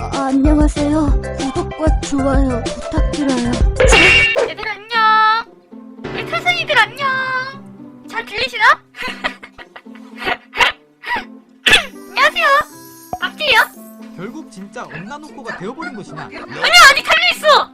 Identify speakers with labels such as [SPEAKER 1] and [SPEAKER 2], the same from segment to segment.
[SPEAKER 1] 아, 안녕하세요. 구독과 좋아요 부탁드려요.
[SPEAKER 2] 얘들 안녕. 우리 태생이들 안녕. 잘 들리시나? 안녕하세요. 박지요?
[SPEAKER 3] 결국 진짜 엄나놓고가 되어버린 것이냐?
[SPEAKER 2] 아니야 아직 달려 있어.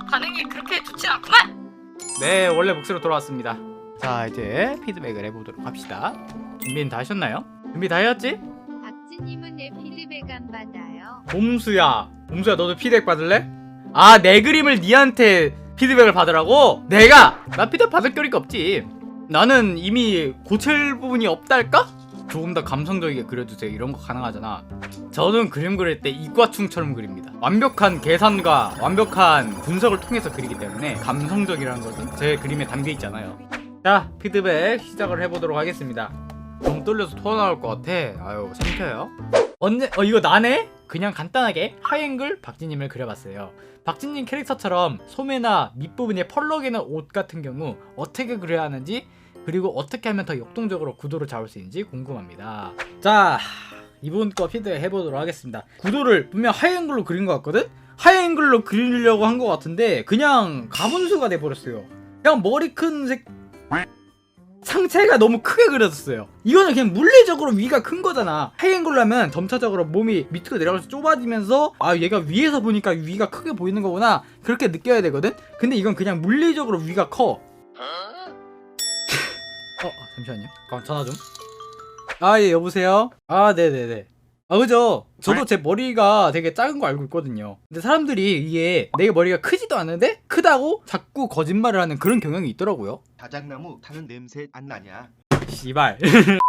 [SPEAKER 2] 반응이 그렇게 좋진 않구만.
[SPEAKER 4] 네, 원래 목소리로 돌아왔습니다. 자, 이제 피드백을 해보도록 합시다. 준비는 다 하셨나요? 준비 다 해왔지?
[SPEAKER 5] 박지님은 내 피드백 안 받아요.
[SPEAKER 4] 봄수야, 봄수야, 너도 피드백 받을래? 아, 내 그림을 니한테 피드백을 받으라고? 내가 나 피드백 받을 거리가 없지. 나는 이미 고칠 부분이 없달까? 조금 더 감성적이게 그려주세요. 이런 거 가능하잖아. 저는 그림 그릴 때 이과충처럼 그립니다. 완벽한 계산과 완벽한 분석을 통해서 그리기 때문에 감성적이라는 것은 제 그림에 담겨 있잖아요. 자, 피드백 시작을 해보도록 하겠습니다. 너무 떨려서 토 나올 것 같아. 아유, 삼켜요. 언제, 어, 이거 나네? 그냥 간단하게 하이앵글 박진님을 그려봤어요. 박진님 캐릭터처럼 소매나 밑부분에 펄럭이는 옷 같은 경우 어떻게 그려야 하는지 그리고 어떻게 하면 더 역동적으로 구도를 잡을 수 있는지 궁금합니다. 자, 이번 거 피드백 해보도록 하겠습니다. 구도를 분명 하이앵글로 그린 것 같거든? 하이앵글로 그리려고 한 것 같은데 그냥 가분수가 돼버렸어요. 그냥 머리 큰 색... 상체가 너무 크게 그려졌어요. 이거는 그냥 물리적으로 위가 큰 거잖아. 하이앵글로 하면 점차적으로 몸이 밑으로 내려가서 좁아지면서 아 얘가 위에서 보니까 위가 크게 보이는 거구나 그렇게 느껴야 되거든. 근데 이건 그냥 물리적으로 위가 커. 어 잠시만요. 잠깐 전화 좀. 아 예 여보세요. 아 네네네. 아 그죠. 저도 제 머리가 되게 작은 거 알고 있거든요. 근데 사람들이 이게 내 머리가 크지도 않은데 크다고 자꾸 거짓말을 하는 그런 경향이 있더라고요.
[SPEAKER 6] 자작나무 타는 냄새 안 나냐?
[SPEAKER 4] 씨발.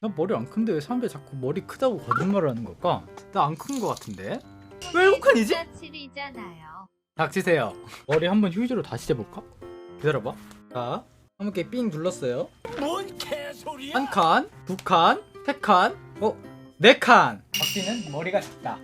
[SPEAKER 4] 나 머리 안 큰데 왜 사람들이 자꾸 머리 크다고 거짓말을 하는 걸까? 나 안 큰 거 같은데? 왜 일곱칸이지?
[SPEAKER 5] 7이잖아요.
[SPEAKER 4] 닥치세요. 머리 한번 휴지로 다시 재볼까? 기다려봐. 자, 한번삥 둘렀어요.
[SPEAKER 3] 뭔 개소리야?
[SPEAKER 4] 한 칸, 두 칸, 세 칸, 어, 네 칸. 박씨는 머리가 작다.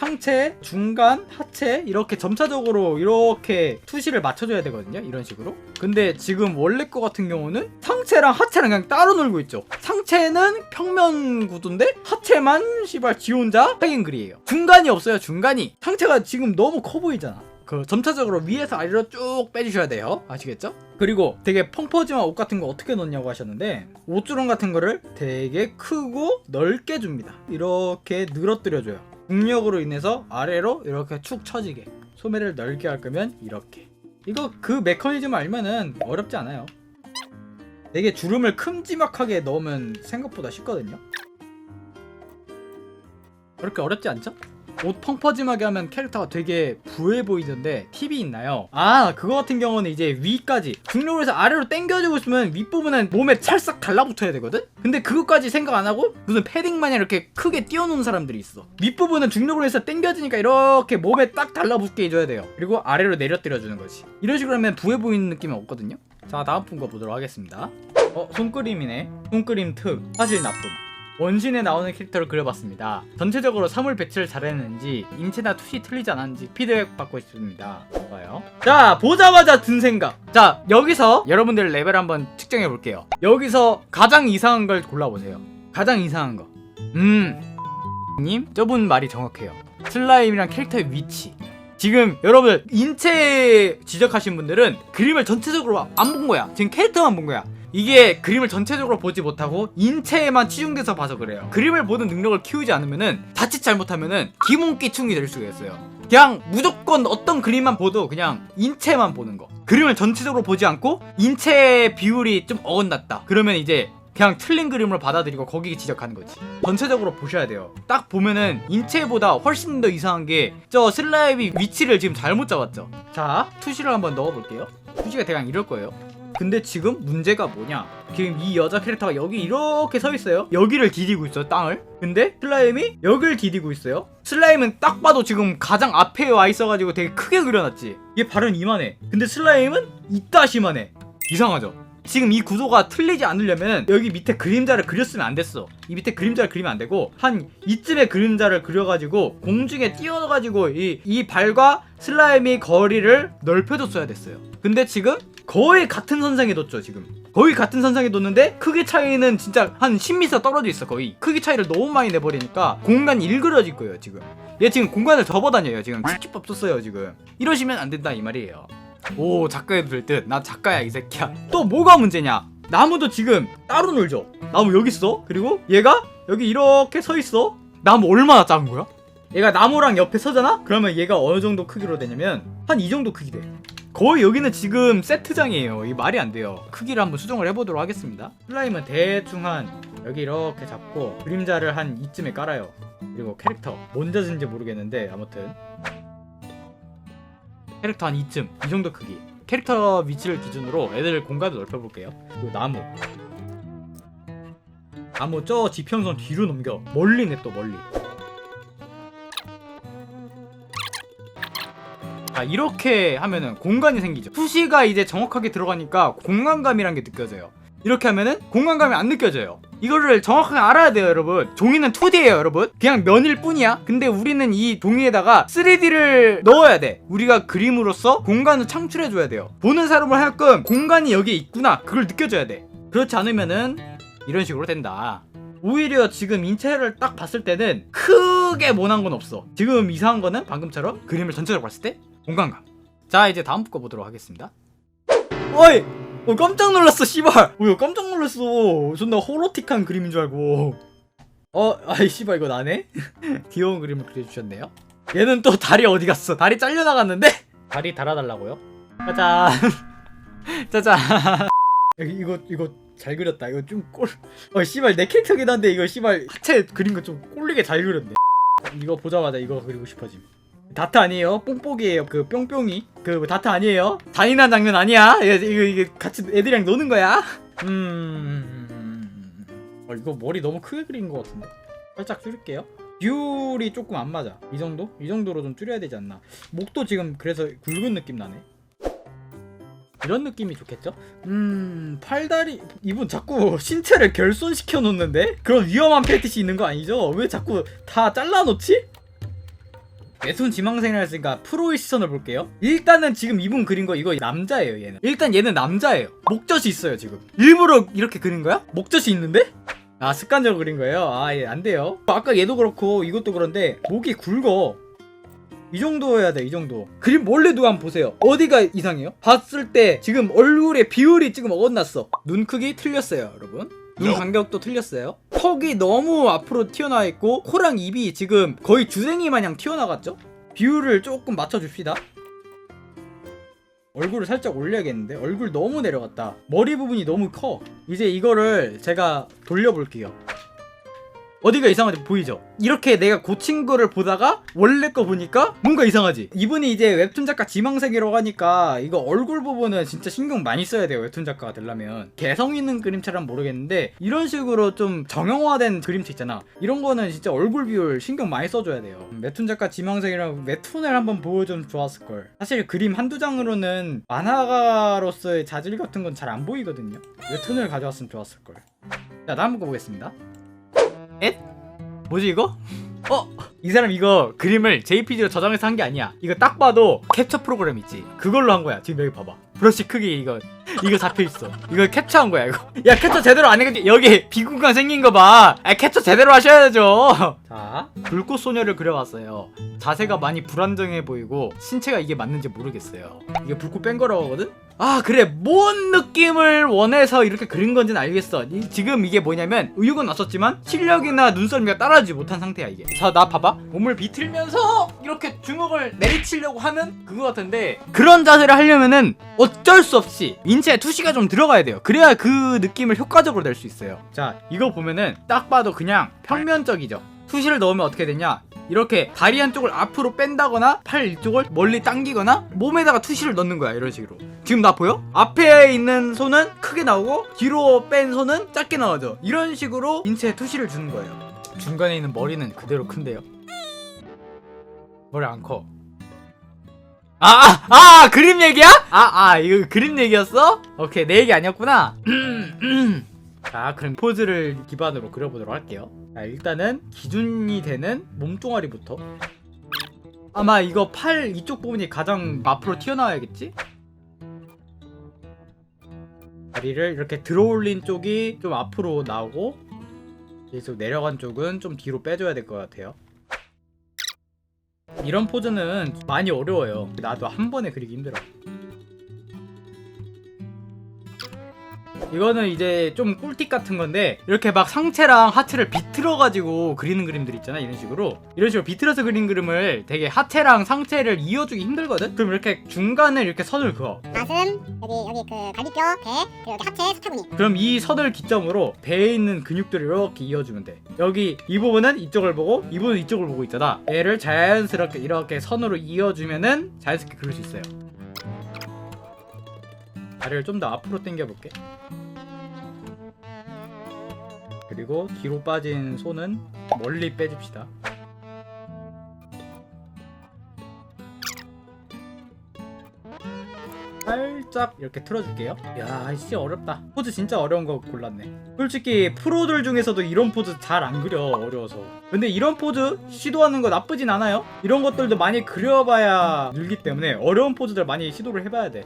[SPEAKER 4] 상체, 중간, 하체 이렇게 점차적으로 이렇게 투시를 맞춰줘야 되거든요. 이런 식으로. 근데 지금 원래 거 같은 경우는 상체랑 하체랑 그냥 따로 놀고 있죠. 상체는 평면 구도인데 하체만 씨발 지 혼자 하이앵글이에요. 중간이 없어요. 중간이. 상체가 지금 너무 커 보이잖아. 그 점차적으로 위에서 아래로 쭉 빼주셔야 돼요. 아시겠죠? 그리고 되게 펑퍼짐한 옷 같은 거 어떻게 넣냐고 하셨는데 옷주름 같은 거를 되게 크고 넓게 줍니다. 이렇게 늘어뜨려 줘요. 중력으로 인해서 아래로 이렇게 축 처지게 소매를 넓게 할 거면 이렇게 이거 그 메커니즘 알면은 어렵지 않아요. 되게 주름을 큼지막하게 넣으면 생각보다 쉽거든요. 그렇게 어렵지 않죠? 옷 펑퍼짐하게 하면 캐릭터가 되게 부해 보이던데 팁이 있나요? 아 그거 같은 경우는 이제 위까지. 중력으로 해서 아래로 당겨주고 있으면 윗부분은 몸에 찰싹 달라붙어야 되거든? 근데 그것까지 생각 안 하고 무슨 패딩 마냥 이렇게 크게 띄워놓은 사람들이 있어. 윗부분은 중력으로 해서 당겨지니까 이렇게 몸에 딱 달라붙게 해줘야 돼요. 그리고 아래로 내려뜨려주는 거지. 이런 식으로 하면 부해 보이는 느낌이 없거든요? 자 다음 분 거 보도록 하겠습니다. 어 손그림이네. 손그림 특. 사실 나쁨 원신에 나오는 캐릭터를 그려봤습니다. 전체적으로 사물 배치를 잘했는지 인체나 투시 틀리지 않았는지 피드백 받고 싶습니다. 좋아요. 자 보자마자 든 생각. 자 여기서 여러분들 레벨 한번 측정해 볼게요. 여기서 가장 이상한 걸 골라보세요. 가장 이상한 거. 음. 님 저분 말이 정확해요. 슬라임이랑 캐릭터의 위치. 지금 여러분 인체 지적하신 분들은 그림을 전체적으로 안 본 거야. 지금 캐릭터만 본 거야. 이게 그림을 전체적으로 보지 못하고 인체에만 치중돼서 봐서 그래요. 그림을 보는 능력을 키우지 않으면은 자칫 잘못하면은 기본기충이 될 수가 있어요. 그냥 무조건 어떤 그림만 보도 그냥 인체만 보는 거. 그림을 전체적으로 보지 않고 인체 비율이 좀 어긋났다. 그러면 이제 그냥 틀린 그림으로 받아들이고 거기 지적하는 거지. 전체적으로 보셔야 돼요. 딱 보면은 인체보다 훨씬 더 이상한 게 저 슬라임이 위치를 지금 잘못 잡았죠. 자, 투시를 한번 넣어볼게요. 투시가 대강 이럴 거예요. 근데 지금 문제가 뭐냐? 지금 이 여자 캐릭터가 여기 이렇게 서 있어요. 여기를 디디고 있어요, 땅을. 근데 슬라임이 여기를 디디고 있어요. 슬라임은 딱 봐도 지금 가장 앞에 와 있어가지고 되게 크게 그려놨지. 얘 발은 이만해. 근데 슬라임은 이따시만해. 이상하죠? 지금 이 구도가 틀리지 않으려면 여기 밑에 그림자를 그렸으면 안 됐어. 이 밑에 그림자를 그리면 안 되고 한 이쯤에 그림자를 그려가지고 공중에 띄워가지고 이, 이 발과 슬라임이 거리를 넓혀줬어야 됐어요. 근데 지금 거의 같은 선상에 뒀죠 지금. 거의 같은 선상에 뒀는데 크기 차이는 진짜 한 10m 떨어져 있어 거의. 크기 차이를 너무 많이 내버리니까 공간이 일그러질 거예요 지금. 얘 지금 공간을 접어다녀요 지금. 찝찝 없었어요 지금. 이러시면 안 된다 이 말이에요. 오 작가해도 될 듯. 나 작가야 이 새끼야. 또 뭐가 문제냐? 나무도 지금 따로 놀죠. 나무 여기 있어? 그리고 얘가 여기 이렇게 서 있어? 나무 얼마나 작은 거야? 얘가 나무랑 옆에 서잖아? 그러면 얘가 어느 정도 크기로 되냐면 한 이 정도 크기 돼 거의 여기는 지금 세트장이에요. 이 말이 안 돼요. 크기를 한번 수정을 해보도록 하겠습니다. 슬라임은 대충 한 여기 이렇게 잡고 그림자를 한 이쯤에 깔아요. 그리고 캐릭터 뭔 젖은지 모르겠는데 아무튼. 캐릭터 한 이쯤 이 정도 크기. 캐릭터 위치를 기준으로 애들 공간을 넓혀볼게요. 그리고 나무. 나무 저 지평선 뒤로 넘겨. 멀리 냅둬 멀리 아 이렇게 하면은 공간이 생기죠. 투시가 이제 정확하게 들어가니까 공간감이란 게 느껴져요. 이렇게 하면은 공간감이 안 느껴져요. 이거를 정확하게 알아야 돼요 여러분. 종이는 2D예요 여러분. 그냥 면일 뿐이야. 근데 우리는 이 종이에다가 3D를 넣어야 돼. 우리가 그림으로써 공간을 창출해 줘야 돼요. 보는 사람을 하여금 공간이 여기에 있구나. 그걸 느껴줘야 돼. 그렇지 않으면은 이런 식으로 된다. 오히려 지금 인체를 딱 봤을 때는 크게 모난 건 없어. 지금 이상한 거는 방금처럼 그림을 전체적으로 봤을 때 공간감. 자 이제 다음 거 보도록 하겠습니다. 어이! 어, 깜짝 놀랐어 씨발! 뭐야 깜짝 놀랐어. 존나 호로틱한 그림인 줄 알고. 어 아이 씨발 이거 나네? 귀여운 그림을 그려주셨네요. 얘는 또 다리 어디 갔어? 다리 잘려나갔는데? 다리 달아달라고요? 짜잔. 짜잔. 이거 이거 잘 그렸다. 이거 좀꼴어 씨발 내 캐릭터긴 한데 이거 씨발 하체 그린 거 좀 꼴리게 잘 그렸네. 이거 보자마자 이거 그리고 싶어짐 다트 아니에요? 뽕뽕이에요. 그 뿅뿅이? 그 다트 아니에요? 잔인한 장면 아니야? 이거 이거, 이거 같이 애들이랑 노는 거야? 음. 어, 이거 머리 너무 크게 그린 것 같은데? 살짝 줄일게요. 뷰리 조금 안 맞아. 이 정도? 이 정도로 좀 줄여야 되지 않나? 목도 지금 그래서 굵은 느낌 나네. 이런 느낌이 좋겠죠? 음 팔다리 이분 자꾸 신체를 결손시켜 놓는데? 그런 위험한 패티시 있는 거 아니죠? 왜 자꾸 다 잘라 놓지? 외손 지망생이라 했으니까 프로의 시선을 볼게요 일단은 지금 이분 그린 거 이거 남자예요 얘는 일단 얘는 남자예요 목젖이 있어요 지금 일부러 이렇게 그린 거야? 목젖이 있는데? 아 습관적으로 그린 거예요? 아예 안 돼요 아까 얘도 그렇고 이것도 그런데 목이 굵어 이 정도 해야 돼, 이 정도. 그림 몰래 누가 한번 보세요. 어디가 이상해요? 봤을 때 지금 얼굴의 비율이 지금 어긋났어. 눈 크기 틀렸어요, 여러분. 눈 간격도 틀렸어요. 턱이 너무 앞으로 튀어나와 있고 코랑 입이 지금 거의 주댕이 마냥 튀어나갔죠? 비율을 조금 맞춰줍시다. 얼굴을 살짝 올려야겠는데 얼굴 너무 내려갔다. 머리 부분이 너무 커. 이제 이거를 제가 돌려볼게요. 어디가 이상한지? 보이죠? 이렇게 내가 고친 거를 보다가 원래 거 보니까 뭔가 이상하지? 이분이 이제 웹툰 작가 지망생이라고 하니까 이거 얼굴 부분은 진짜 신경 많이 써야 돼요 웹툰 작가가 되려면. 개성 있는 그림체란 모르겠는데 이런 식으로 좀 정형화된 그림체 있잖아. 이런 거는 진짜 얼굴 비율 신경 많이 써줘야 돼요. 웹툰 작가 지망생이라고 웹툰을 한번 보여주면 좋았을걸. 사실 그림 한두 장으로는 만화가로서의 자질 같은 건 잘 안 보이거든요. 웹툰을 가져왔으면 좋았을걸. 자 다음 거 보겠습니다 엣? 뭐지 이거? 어? 이 사람 이거 그림을 JPG로 저장해서 한 게 아니야. 이거 딱 봐도 캡처 프로그램 있지. 그걸로 한 거야. 지금 여기 봐봐. 브러쉬 크기 이거 이거 잡혀있어. 이거 캡처한 거야 이거. 야 캡처 제대로 안 해가지고 여기 비공간 생긴 거봐. 아 캡처 제대로 하셔야죠 자 불꽃 소녀를 그려왔어요. 자세가 많이 불안정해 보이고 신체가 이게 맞는지 모르겠어요. 이게 불꽃 뺀 거라고 하거든? 아 그래. 뭔 느낌을 원해서 이렇게 그린 건지는 알겠어. 이- 지금 이게 뭐냐면 의욕은 왔었지만 실력이나 눈썰미가 따라주지 못한 상태야 이게. 자 나 봐봐. 몸을 비틀면서 이렇게 주먹을 내리치려고 하는 그거 같은데 그런 자세를 하려면은 어쩔 수 없이 인체에 투시가 좀 들어가야 돼요. 그래야 그 느낌을 효과적으로 낼 수 있어요. 자 이거 보면은 딱 봐도 그냥 평면적이죠 투시를 넣으면 어떻게 되냐 이렇게 다리 한쪽을 앞으로 뺀다거나 팔 이쪽을 멀리 당기거나 몸에다가 투시를 넣는 거야 이런 식으로 지금 나 보여? 앞에 있는 손은 크게 나오고 뒤로 뺀 손은 작게 나오죠 이런 식으로 인체에 투시를 주는 거예요 중간에 있는 머리는 그대로 큰데요 머리 안커 아, 아, 아, 그림 얘기야? 아, 아, 이거 그림 얘기였어? 오케이, 내 얘기 아니었구나. 자, 그럼 포즈를 기반으로 그려보도록 할게요. 자, 일단은 기준이 되는 몸뚱아리부터. 아마 이거 팔 이쪽 부분이 가장 앞으로 튀어나와야겠지? 다리를 이렇게 들어올린 쪽이 좀 앞으로 나오고 계속 내려간 쪽은 좀 뒤로 빼줘야 될 것 같아요. 이런 포즈는 많이 어려워요. 나도 한 번에 그리기 힘들어. 이거는 이제 좀 꿀팁 같은 건데 이렇게 막 상체랑 하체를 비틀어 가지고 그리는 그림들 있잖아 이런 식으로. 이런 식으로 비틀어서 그린 그림을 되게 하체랑 상체를 이어주기 힘들거든? 그럼 이렇게 중간에 이렇게 선을 그어.
[SPEAKER 7] 가슴 여기 여기 그 갈비뼈 배 그리고 여기 하체 스타구니.
[SPEAKER 4] 그럼 이 선을 기점으로 배에 있는 근육들을 이렇게 이어주면 돼. 여기 이 부분은 이쪽을 보고 이 부분은 이쪽을 보고 있잖아. 얘를 자연스럽게 이렇게 선으로 이어주면은 자연스럽게 그릴 수 있어요 다리를 좀 더 앞으로 당겨 볼게 그리고 뒤로 빠진 손은 멀리 빼줍시다 살짝 이렇게 틀어줄게요. 야, 진짜 어렵다. 포즈 진짜 어려운 거 골랐네. 솔직히 프로들 중에서도 이런 포즈 잘 안 그려 어려워서. 근데 이런 포즈 시도하는 거 나쁘진 않아요. 이런 것들도 많이 그려봐야 늘기 때문에 어려운 포즈들 많이 시도를 해봐야 돼.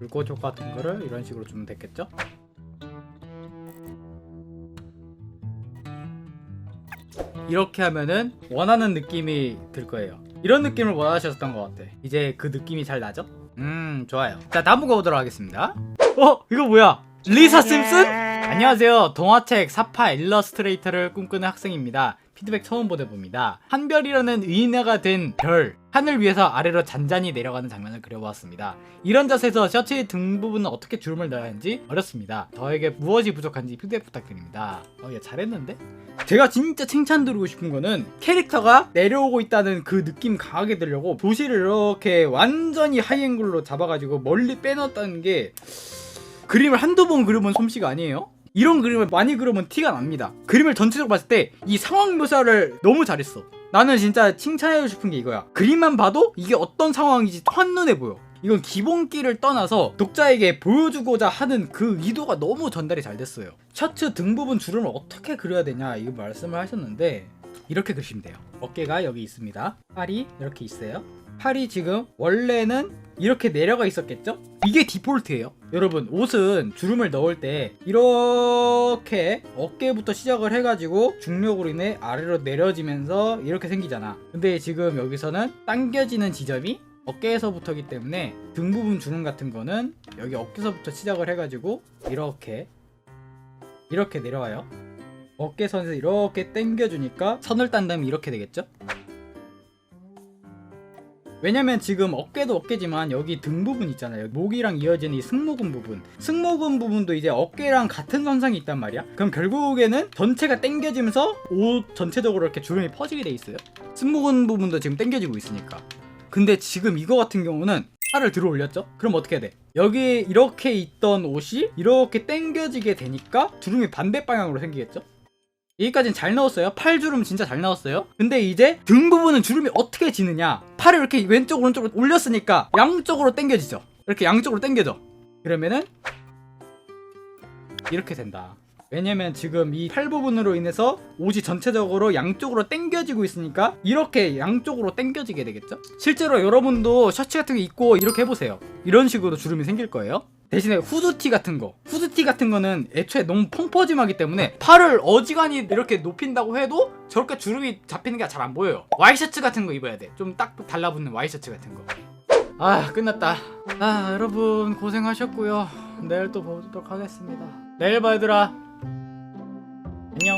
[SPEAKER 4] 불꽃효 같은 거를 이런 식으로 주면 됐겠죠? 이렇게 하면은 원하는 느낌이 들 거예요. 이런 느낌을 원하셨던 것 같아. 이제 그 느낌이 잘 나죠? 음, 좋아요. 자, 다음 거 보도록 하겠습니다. 어, 이거 뭐야? 리사 심슨? 안녕하세요. 동화책 사파 일러스트레이터를 꿈꾸는 학생입니다. 피드백 처음 보내봅니다. 한별이라는 의인화가 된 별, 하늘 위에서 아래로 잔잔히 내려가는 장면을 그려보았습니다. 이런 자세에서 셔츠의 등 부분은 어떻게 주름을 넣어야 하는지 어렵습니다. 저에게 무엇이 부족한지 피드백 부탁드립니다. 어, 얘 잘했는데? 제가 진짜 칭찬 드리고 싶은 거는 캐릭터가 내려오고 있다는 그 느낌 강하게 들려고 도시를 이렇게 완전히 하이앵글로 잡아가지고 멀리 빼놨다는 게 그림을 한두 번 그려본 솜씨가 아니에요? 이런 그림을 많이 그려본 티가 납니다. 그림을 전체적으로 봤을 때 이 상황 묘사를 너무 잘했어. 나는 진짜 칭찬해주고 싶은 게 이거야. 그림만 봐도 이게 어떤 상황인지 한눈에 보여. 이건 기본기를 떠나서 독자에게 보여주고자 하는 그 의도가 너무 전달이 잘 됐어요. 셔츠 등 부분 주름을 어떻게 그려야 되냐 이거 말씀을 하셨는데 이렇게 그리시면 돼요. 어깨가 여기 있습니다. 팔이 이렇게 있어요. 팔이 지금 원래는 이렇게 내려가 있었겠죠? 이게 디폴트예요. 여러분 옷은 주름을 넣을 때 이렇게 어깨부터 시작을 해가지고 중력으로 인해 아래로 내려지면서 이렇게 생기잖아. 근데 지금 여기서는 당겨지는 지점이 어깨에서부터기 때문에 등 부분 주름 같은 거는 여기 어깨서부터 시작을 해가지고 이렇게 이렇게 내려와요. 어깨선에서 이렇게 당겨주니까 선을 딴 다음에 이렇게 되겠죠? 왜냐면 지금 어깨도 어깨지만 여기 등 부분 있잖아요. 목이랑 이어지는 이 승모근 부분. 승모근 부분도 이제 어깨랑 같은 선상이 있단 말이야. 그럼 결국에는 전체가 당겨지면서 옷 전체적으로 이렇게 주름이 퍼지게 돼 있어요. 승모근 부분도 지금 당겨지고 있으니까. 근데 지금 이거 같은 경우는 팔을 들어 올렸죠? 그럼 어떻게 해야 돼? 여기 이렇게 있던 옷이 이렇게 당겨지게 되니까 주름이 반대 방향으로 생기겠죠? 여기까지는 잘 넣었어요. 팔 주름 진짜 잘 넣었어요. 근데 이제 등 부분은 주름이 어떻게 지느냐? 팔을 이렇게 왼쪽 오른쪽으로 올렸으니까 양쪽으로 당겨지죠. 이렇게 양쪽으로 당겨져. 그러면은 이렇게 된다. 왜냐면 지금 이 팔 부분으로 인해서 옷이 전체적으로 양쪽으로 당겨지고 있으니까 이렇게 양쪽으로 당겨지게 되겠죠? 실제로 여러분도 셔츠 같은 거 입고 이렇게 해보세요. 이런 식으로 주름이 생길 거예요. 대신에 후드티 같은 거. 후드티 같은 거는 애초에 너무 펑퍼짐하기 때문에 팔을 어지간히 이렇게 높인다고 해도 저렇게 주름이 잡히는 게 잘 안 보여요. 와이셔츠 같은 거 입어야 돼좀 딱 달라붙는 와이셔츠 같은 거아 끝났다. 아 여러분 고생하셨고요. 내일 또 보도록 하겠습니다. 내일 봐 얘들아. 안녕